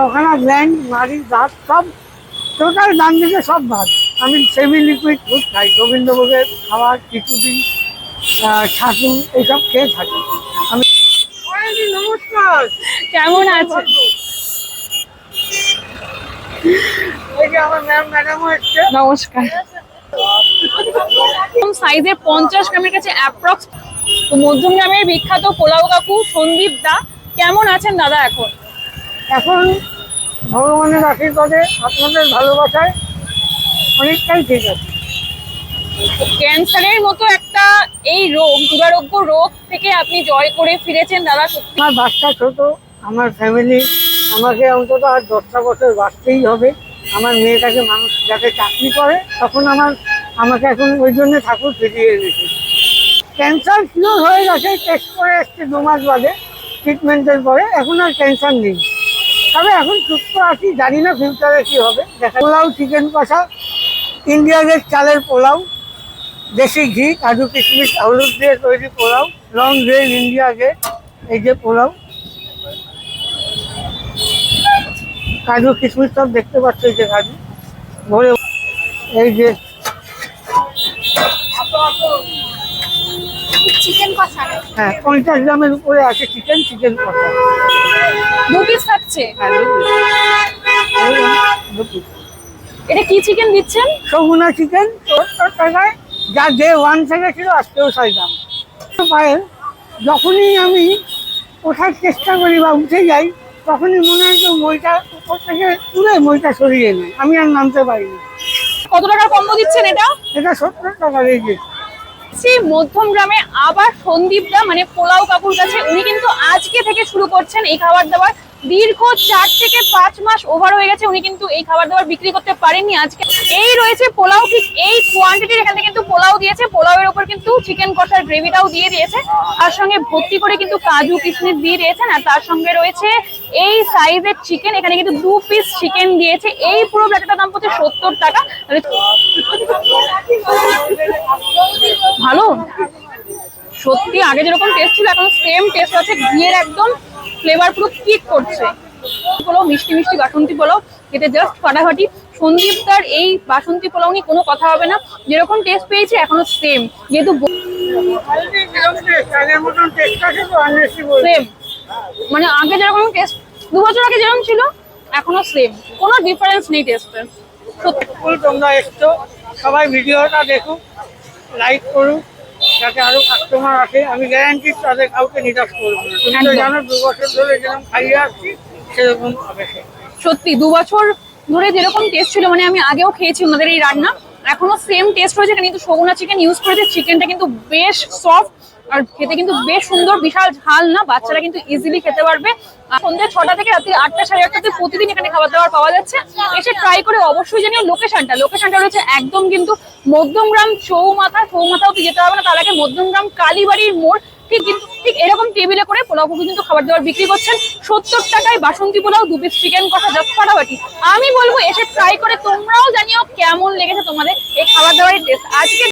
ছখানা gland নারী দাঁত সব টোটাল ডান দিকে সব ভাত আমি সেমি লিকুইড ফুড খাই গোবিন্দভোগের খাবার খিচুড়ি ছাতু এইসব খেয়ে থাকি। আমি নমস্কার। কেমন আছে এই আমার ম্যাম ম্যাডামও এসছে। নমস্কার। সাইজে পঞ্চাশ গ্রামের কাছে অ্যাপ্রক্স তো মধ্যম গ্রামের বিখ্যাত পোলাও কাকু সন্দীপ দা। কেমন আছেন দাদা এখন? এখন ভগবানের আশীর্বাদে আপনাদের ভালোবাসায় অনেকটাই ঠিক আছে। ক্যান্সারের মতো একটা এই রোগ দুরারোগ্য রোগ থেকে আপনি জয় করে ফিরেছেন দাদা আমার বাচ্চা ছোট আমার ফ্যামিলি আমাকে অন্তত আর দশটা বছর বাঁচতেই হবে। আমার মেয়েটাকে মানুষ যাতে চাকরি করে তখন আমার আমাকে এখন ওই জন্য ঠাকুর ফিরিয়ে এনেছে। ক্যান্সার কিওর হয়ে গেছে টেস্ট করে এসছে দু মাস বাদে ট্রিটমেন্টের পরে এখন আর ক্যান্সার নেই। তবে এখন সুস্থ আছি জানি না ফিউচারে কি হবে। দেখা পোলাও চিকেন কষা ইন্ডিয়া গেট চালের পোলাও দেশি ঘি কাজু কিশমিশ হলুদ দিয়ে তৈরি pulao long grain India Gate এই যে পোলাও। কাজু কিশমিশ সব দেখতে পাচ্ছ এই যে কাজু। ভরে এই যে চিকেন কষা। হ্যাঁ পঞ্চাশ গ্রামের উপরে আছে চিকেন চিকেন কষা। দু পিস থাকছে। হ্যাঁ। এটা কি চিকেন দিচ্ছেন? সগুনা চিকেন সত্তর টাকায়। যা ডে ওয়ান থেকে ছিল আজকেও সেই দাম। পায়ে যখনই আমি ওঠার চেষ্টা করি বা উঠে যাই তখনই মনে হয় যে মইটা উপর থেকে তুলে মইটা সরিয়ে নেয়। আমি আর নামতে পারি না কত টাকার কম্বো দিচ্ছেন এটা? এটা সত্তর টাকার এই যে সেই মধ্যম গ্রামে আবার সন্দীপ দা মানে পোলাও কাকুর কাছে। উনি কিন্তু আজকে থেকে শুরু করছেন এই খাবার দাবার দীর্ঘ চার থেকে পাঁচ মাস ওভার হয়ে গেছে, উনি কিন্তু এই খাবার দাবার বিক্রি করতে পারেননি আজকে। এই রয়েছে পোলাও, ঠিক এই কোয়ান্টিটির এখানে কিন্তু পোলাও দিয়েছে। পোলাওয়ের ওপর কিন্তু চিকেন কষার গ্রেভিটাও দিয়ে দিয়েছে। তার সঙ্গে ভর্তি করে কিন্তু কাজু কিশমিশ দিয়ে দিয়েছেন। আর তার সঙ্গে রয়েছে এই সাইজের চিকেন এখানে কিন্তু দু পিস চিকেন দিয়েছে। এই পুরো প্লেটটার দাম পড়ছে সত্তর টাকা। ভালো? সত্যি, আগে যেরকম টেস্ট ছিল, এখন সেম টেস্ট আছে, ঘিয়ের একদম ফ্লেভার পুরো কিক করছে। পোলাও মিষ্টি মিষ্টি বাসন্তী পোলাও, খেতে জাস্ট ফাটাফাটি। সন্দীপ তার এই বাসন্তী পোলাও নিয়ে কোনো কথা হবে না। যেরকম টেস্ট পেয়েছে, এখনও সেম যেহেতু সেম মানে আগে যেরকম টেস্ট দু বছর আগে যেরকম ছিল, এখনও সেম কোনো ডিফারেন্স নেই টেস্টের সত্যি। তোমরা এসছো। সবাই ভিডিওটা দেখুক। লাইক করুক যাতে আরও কাস্টমার আসে আমি গ্যারান্টি তাদের কাউকে নিরাশ করব তুমি তো জানো দু বছর ধরে যেরকম খাইয়ে আসছি সেরকম হবে সত্যি দু বছর ধরে যেরকম টেস্ট ছিল মানে আমি আগেও খেয়েছি ওনাদের এই রান্না এখনও সেম টেস্ট রয়েছে কিন্তু সগুনা চিকেন ইউজ করেছে চিকেনটা কিন্তু বেশ সফট আর খেতে কিন্তু বেশ সুন্দর, বিশাল ঝাল না? বাচ্চারা কিন্তু ইজিলি খেতে পারবে। সন্ধ্যে ছটা থেকে রাত্রি আটটা, সাড়ে আটটাতে প্রতিদিন এখানে খাবার দাবার পাওয়া যাচ্ছে। এসে ট্রাই করে অবশ্যই জানিও লোকেশনটা লোকেশনটা রয়েছে একদম কিন্তু মধ্যমগ্রাম চৌমাথা। চৌমাথাও যেতে হবে না, তার আগে মধ্যমগ্রাম কালীবাড়ির মোড়। ঠিক কিন্তু ঠিক এরকম টেবিলে করে পোলাও কিন্তু খাবার দাবার বিক্রি করছেন। সত্তর টাকায় বাসন্তী পোলাও, দু পিস চিকেন কষা জাস্ট ফাটাফাটি। আমি বলব, এসে ট্রাই করে তোমরাও জানিও কেমন লেগেছে তোমাদের এই খাবার দাবারের টেস্ট আজকে